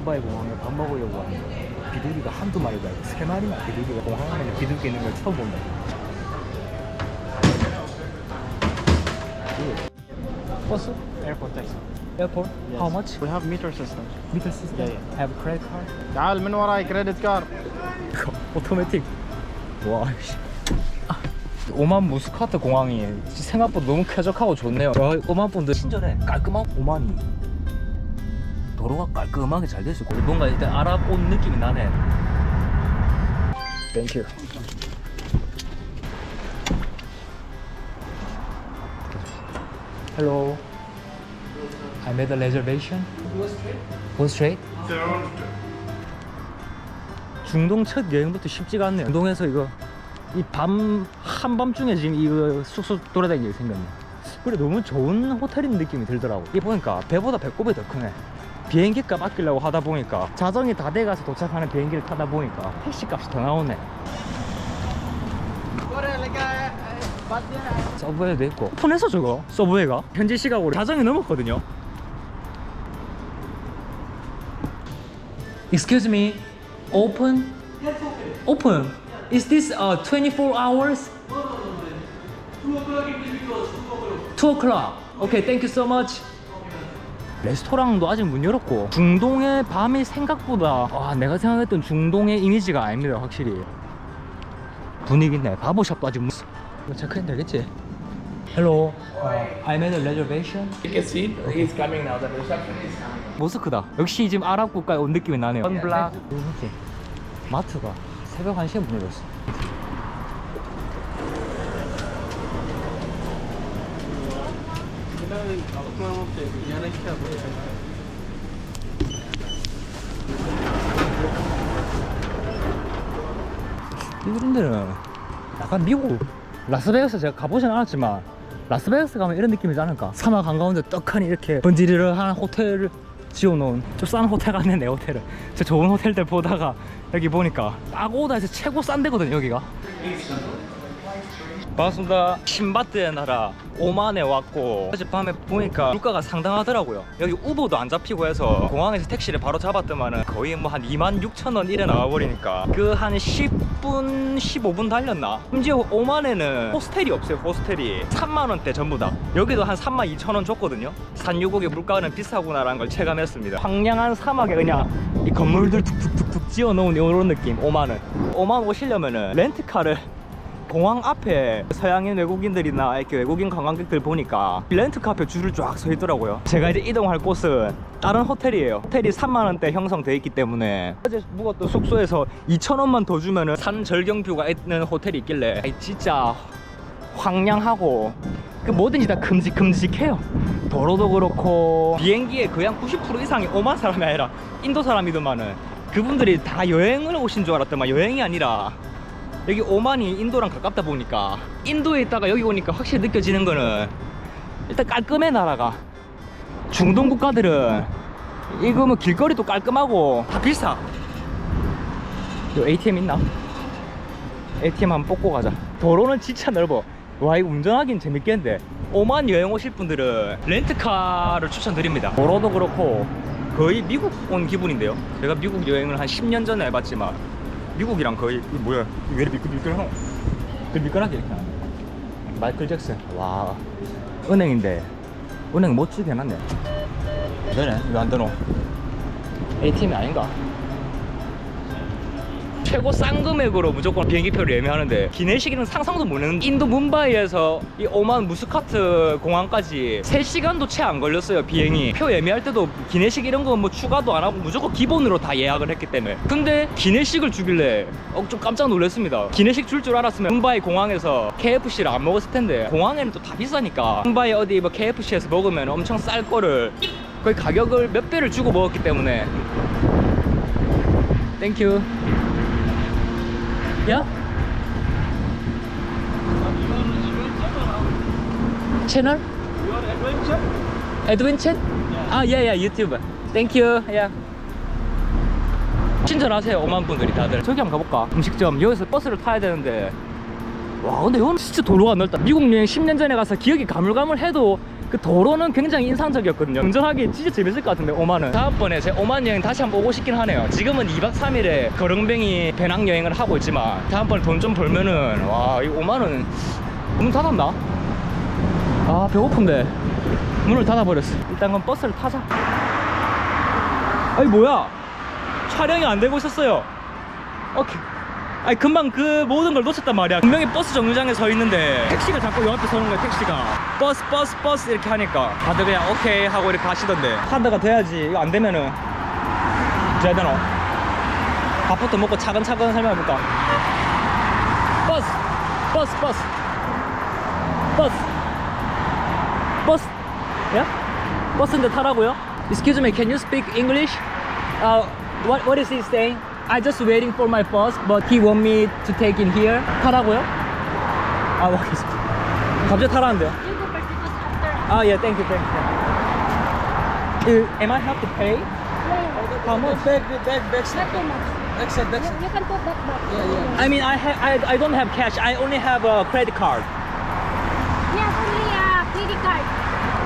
뭄바이 공항에 밥 먹으려고 왔는데 비둘기가 한두 마리가 아니고 세 마리나 비둘기가 공항 안에 비둘기 있는 걸 처음 본다. 버스? Airport taxi. 에어포트? Yes. How much? We have meter system. Meter system? Yeah, yeah. Have credit card? تعال من وراي كريدت كارد. 오토매틱. 와, 씨. 아, 오만 무스카트 공항이 생각보다 너무 쾌적하고 좋네요. 와, 오만 분들 친절해. 깔끔하고 오만이. 도로가 깔끔하게 잘돼 있고 뭔가 일단 알아본 느낌이 나네. 땡큐. Hello. I made a reservation. Go straight. 중동 첫 여행부터 쉽지가 않네요. 중동에서 이거 이 밤 한밤중에 지금 이거 숙소 돌아다니게 생겼네. 그래 너무 좋은 호텔인 느낌이 들더라고. 이 보니까 배보다 배꼽이 더 크네. 비행기 값 아끼려고 하다 보니까 자정이 다 돼가서 도착하는 비행기를 타다 보니까 택시 값이 더 나오네. 서브웨이도 있고 폰에서 저거 서브웨이가 현지 시각으로 자정이 넘었거든요. Excuse me, open? Open. Is this uh 24 hours? 2 o'clock. Okay, thank you so much. 레스토랑도 아직 문 열었고 중동의 밤이 생각보다 와 내가 생각했던 중동의 이미지가 아닙니다 확실히 분위기 있네 바보샵도 아직 문 이거 체크인 되겠지? Hello, uh, I made a reservation. Take a seat. He's coming now. The reception is coming. 모스크다. 역시 지금 아랍 국가에 온 느낌이 나네요. 선블락. 이렇게 마트가 새벽 1시에 문을 열었어. 이런 데는 약간 미국 라스베가스 제가 가보진 않았지만 라스베가스 가면 이런 느낌이지 않을까? 사막 한가운데 떡하니 이렇게 번지르르한 호텔을 지어놓은 좀 싼 호텔 같네 내 호텔은. 저 좋은 호텔들 보다가 여기 보니까 아고다에서 최고 싼 데거든요 여기가 반갑습니다. 신바트의 나라 오만에 왔고 어젯밤에 보니까 물가가 상당하더라고요. 여기 우버도 안 잡히고 해서 공항에서 택시를 바로 잡았더만은 거의 뭐 한 2만 6천 원 이래 나와버리니까 그 한 10분 15분 달렸나? 심지어 오만에는 호스텔이 없어요 호스텔이. 3만 원대 전부 다. 여기도 한 3만 2천 원 줬거든요. 산유국의 물가는 비싸구나라는 걸 체감했습니다. 황량한 사막에 그냥 이 건물들 툭툭툭툭 지어 놓은 이런 느낌 오만은. 오만 오시려면은 렌트카를 공항 앞에 서양인 외국인들이나 이렇게 외국인 관광객들 보니까 렌트카 앞에 줄을 쫙 서 있더라고요. 제가 이제 이동할 곳은 다른 호텔이에요. 호텔이 3만 원대 형성돼 있기 때문에 어제 묵었던 숙소에서 2천 원만 더 주면은 산 절경뷰가 있는 호텔이 있길래 진짜 황량하고 그 뭐든지 다 큼직큼직해요. 도로도 그렇고 비행기에 거의 한 90% 이상이 오만 사람이 아니라 인도 사람이더만은 그분들이 다 여행을 오신 줄 알았더만 여행이 아니라 여기 오만이 인도랑 가깝다 보니까 인도에 있다가 여기 오니까 확실히 느껴지는 거는 일단 깔끔해 나라가. 중동 국가들은 이거 뭐 길거리도 깔끔하고 다 비싸. 요 ATM 있나? ATM 한번 뽑고 가자. 도로는 진짜 넓어. 와 이거 운전하긴 재밌겠는데. 오만 여행 오실 분들은 렌트카를 추천드립니다. 도로도 그렇고 거의 미국 온 기분인데요. 제가 미국 여행을 한 10년 전에 해봤지만 미국이랑 거의 이거 뭐야 왜 이렇게 미끌 미끌하노 그 미끌하게 이렇게 하네 마이클 잭슨. 와 은행인데 은행 멋지게 해놨네. 되네 왜 안 되노 ATM이 아닌가 최고 싼 금액으로 무조건 비행기표를 예매하는데 기내식이는 상상도 못했는 인도 뭄바이에서 이 오만 무스카트 공항까지 3시간도 채 안 걸렸어요 비행이. 표 예매할 때도 기내식 이런 거 뭐 추가도 안 하고 무조건 기본으로 다 예약을 했기 때문에. 근데 기내식을 주길래 어, 좀 깜짝 놀랐습니다. 기내식 줄 줄 알았으면 뭄바이 공항에서 KFC를 안 먹었을 텐데 공항에는 또 다 비싸니까. 뭄바이 어디 뭐 KFC에서 먹으면 엄청 쌀 거를 거의 가격을 몇 배를 주고 먹었기 때문에. 땡큐 야? 채널? 에드윈 챗? 아, 예, 예, 유튜브. 땡큐, 야. 친절하세요, 5만 분들이 다들. 저기 한번 가볼까? 음식점. 여기서 버스를 타야 되는데. 와, 근데 이건 진짜 도로가 넓다. 미국 여행 10년 전에 가서 기억이 가물가물해도 그 도로는 굉장히 인상적이었거든요. 운전하기 진짜 재밌을 것 같은데 오만은. 다음번에 제 오만 여행 다시 한번 오고 싶긴 하네요. 지금은 2박 3일에 거렁뱅이 배낭 여행을 하고 있지만 다음번에 돈 좀 벌면은 와이 오만은 문 닫았나? 아 배고픈데 문을 닫아버렸어. 일단 그럼 버스를 타자. 아니 뭐야? 촬영이 안 되고 있었어요. 오케이. 아니 금방 그 모든 걸 놓쳤단 말이야. 분명히 버스 정류장에 서 있는데 택시가 자꾸 요 앞에 서는 거야 택시가. 버스 버스 버스 이렇게 하니까 다들 그냥 오케이 하고 이렇게 가시던데. 카드가 돼야지. 이거 안 되면은 돼야 되나? 밥부터 먹고 차근차근 설명해볼까? 버스 버스 버스 버스 버스 야? 버스인데 타라고요? Excuse me, can you speak English? Uh, what what is he saying? I just waiting for my bus, but he want me to take in here. 타라고요? 아, 알겠습니다. 갑자기 타라는데요? You go first because after. 아, 예, thank you, thank you. Uh, am I have to pay? Yeah, How much? Back, back, back, not too much. back side, back You, side. you can put that back. Yeah, yeah. I mean, I have I, I don't have cash. I only have a credit card. Yes, only uh, credit card.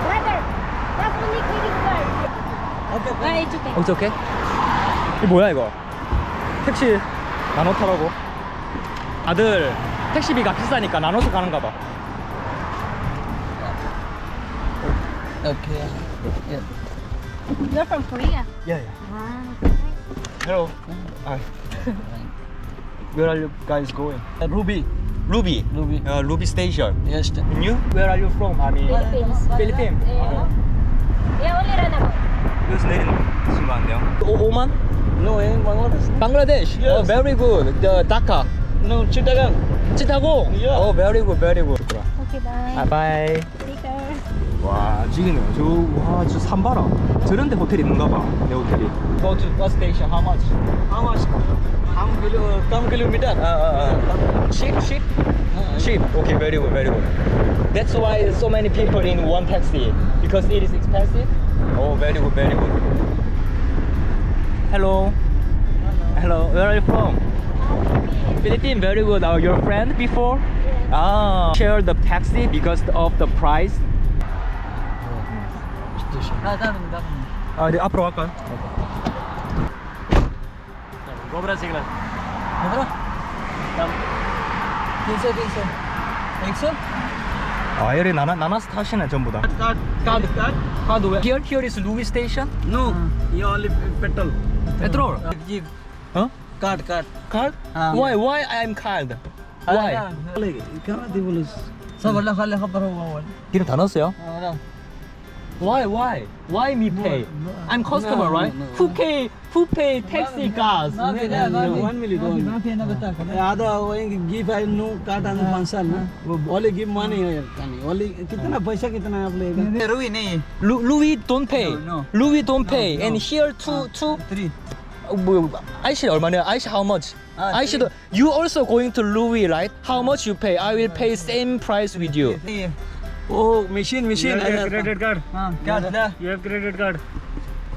Brother, that's only credit card. Okay, Uh, it's okay. 오케이 오케이. 이 뭐야 이거? 택시 나눠 타라고? 아들 택시비가 비싸니까 나눠서 가는가 봐. Okay. Yeah. You're from Korea. Yeah, yeah. Ah, Hello. Hi. Where are you guys going? Uh, Ruby. Ruby. Ruby. Uh, Ruby Station. Yes. And you? Where are you from? I mean. Philippines. Philippines. Yeah. Yeah, only Ranabo. 여기서 내리는. 오, 오만? No, in Bangladesh. Bangladesh. Yes. Oh, very good. The Dhaka. No, Chittagong. 치타고. Yeah. Oh, very good, very good. Okay, bye. Bye bye. 와 지기네요 저와저 산바라 저런데 호텔 있는가 봐내 호텔이 Go to bus station how much? How much? How kilo, come kilometer? Uh, Cheap cheap? Cheap okay very good very good That's why so many people in one taxi because it is expensive Oh very good very good Hello. Hello. Where are you from? Philippines. Very good. Are your friend before? Ah. Share the taxi because of the price. Ah, the 나. 아, 네 앞으로 갈까요? Dobra, sigla. Dobra. Tam. 빈서 빈서. 엑서? 아, 여기 나나 나나스 Card. Card. Card. Here, here is Louis Station. No, you only petrol. Petrol. Huh? Card, card. Card? Ah. Why? Why I'm card? Ah, Why? Canada was. So wala ka lang para wawal. Dito 다 넣었어요? Why? Why? Why me pay? I'm customer, right? Who pay who pay taxi gas? one minute one आधा वही give I know काट आने पाँच साल ना वो only give money only कितना पैसा कितना आप लेगा रुई नहीं Lu- Louis don't pay. No, no. Louis don't pay. no. And here two two three 어, 뭐 아이씨 얼마냐? 아이씨 how much? 아, 아이씨도 you also going to Louis right? How much you pay? I will pay same price with you. O machine machine credit card. हाँ क्या था You have credit card.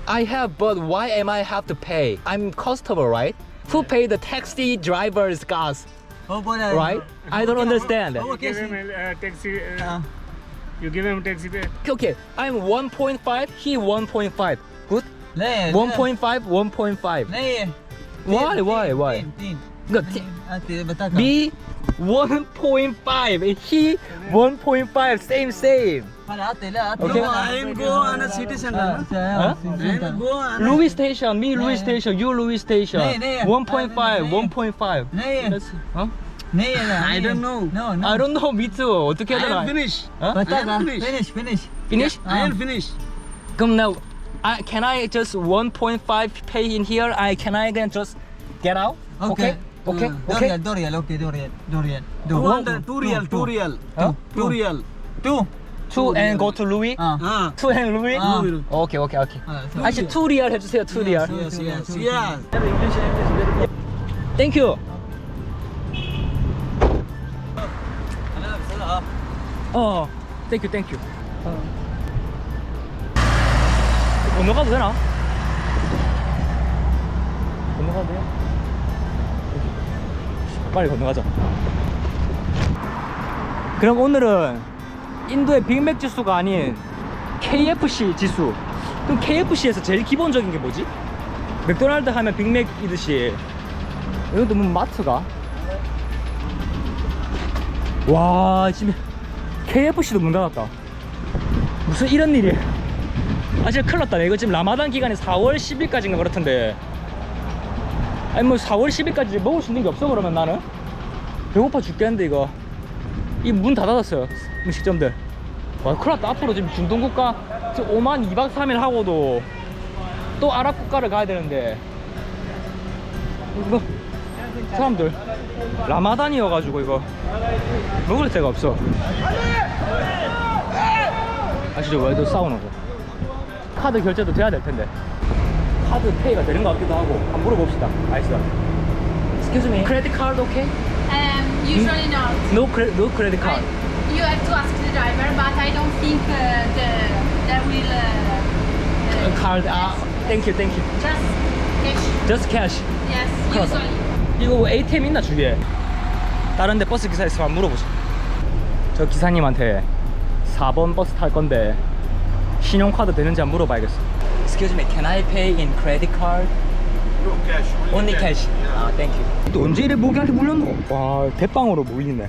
I have, but why am I have to pay? I'm customer, right? Who pay the taxi driver's gas, Oh, but right? I don't understand. You give him a uh, taxi. Uh, Uh, You give him taxi pay. Okay, I'm 1.5, he 1.5. Good? 1.5, 1.5. Why, why, why? got B 1.5 and he 1.5 same same okay I'm go on a city center huh? Louis station me Louis station you Louis station 1.5 1.5 huh? 네, 네, I don't know. No, no. I don't know. Me too. 어떻게 해야 되나? I am finish. Finish, finish. Finish? I am finish. Come now, I, can I just 1.5 pay in here? I can I then just get out? Okay. okay? Okay. Dorian Dorian okay Dorian Dorian. Two Dorian. two real two real. Huh? Two real. Two. Two and go to Louis. 아. Two and Louis. 아. 오케이 오케이 오케이. 아, 아씨 투 리얼 해주세요. 투 리얼. Yes yes yes. English English. 땡큐. 어. 땡큐 땡큐. 건너가도 되나? 건너가도 돼요? 빨리 건너가자. 그럼 오늘은 인도의 빅맥 지수가 아닌 KFC 지수. 그럼 KFC에서 제일 기본적인 게 뭐지? 맥도날드 하면 빅맥이듯이 이것도 뭐 마트가? 와 지금 KFC도 문 닫았다. 무슨 이런 일이? 아 진짜 큰일 났다. 이거 지금 라마단 기간이 4월 10일까지인가 그렇던데. 아니 뭐 4월 10일까지 먹을 수 있는 게 없어 그러면 나는? 배고파 죽겠는데 이거. 이 문 다 닫았어요 음식점들. 와 큰일 났다. 앞으로 지금 중동국가 지금 오만 2박 3일 하고도 또 아랍 국가를 가야 되는데. 이거 사람들 라마단이어가지고 이거 먹을 데가 없어. 아시죠 왜또 싸우는 거? 카드 결제도 돼야 될 텐데 카드 페이가 되는 것 같기도 하고 한번 물어봅시다 알겠어 Excuse me credit card okay? Um, usually not. No credit no credit card I, you have to ask the driver, but I don't think uh, the there will uh, A uh, card 아 thank you thank you just cash. just cash Yes, usually. 이거 뭐 ATM 있나 주위에 다른 데 버스 기사 있으면 한번 물어보자 저 기사님한테 4번 버스 탈 건데 신용카드 되는지 한번 물어봐야겠어 Excuse me, can I pay in credit card? No cash. Only cash. 아, thank you. 또 언제 이래 모기한테 물렸노? 와, 대빵으로 물리네.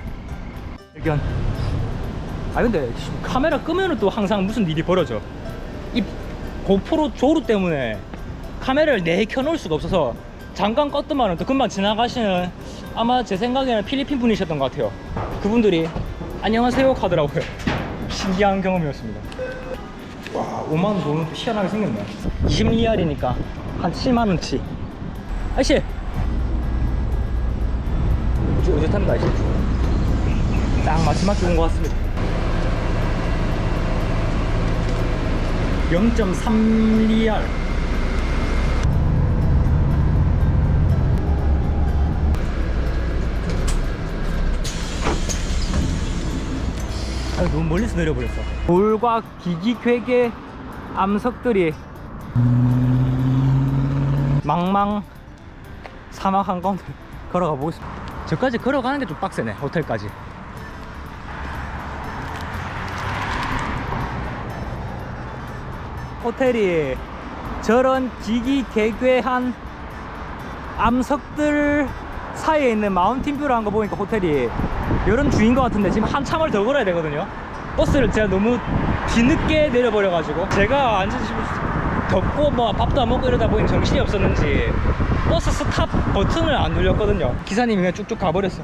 일견. 아 근데 카메라 끄면은 또 항상 무슨 일이 벌어져. 이 고프로 조루 때문에 카메라를 내 켜놓을 수가 없어서 잠깐 껐더만은 또 금방 지나가시는 아마 제 생각에는 필리핀 분이셨던 것 같아요. 그분들이 안녕하세요 하더라고요. 신기한 경험이었습니다. 와, 5만 원 돈은 희한하게 생겼네. 20리알이니까 한 7만 원치. 아저씨. 어제 어제 탑니다, 아저씨. 딱 마지막 좋은 것 같습니다. 0.3리알. 너무 멀리서 내려버렸어. 돌과 기기 괴계 암석들이 망망 사막 한가운데 걸어가 보고 있습니다. 저까지 걸어가는 게 좀 빡세네, 호텔까지. 호텔이 저런 기기개괴한 암석들 사이에 있는 마운틴뷰라는 거 보니까 호텔이 이런 주인 것 같은데 지금 한참을 더 걸어야 되거든요. 버스를 제가 너무 뒤늦게 내려버려가지고 제가 지금 덥고 뭐 밥도 안 먹고 이러다 보니 정신이 없었는지 버스 스탑 버튼을 안 눌렸거든요. 기사님이 그냥 쭉쭉 가버렸어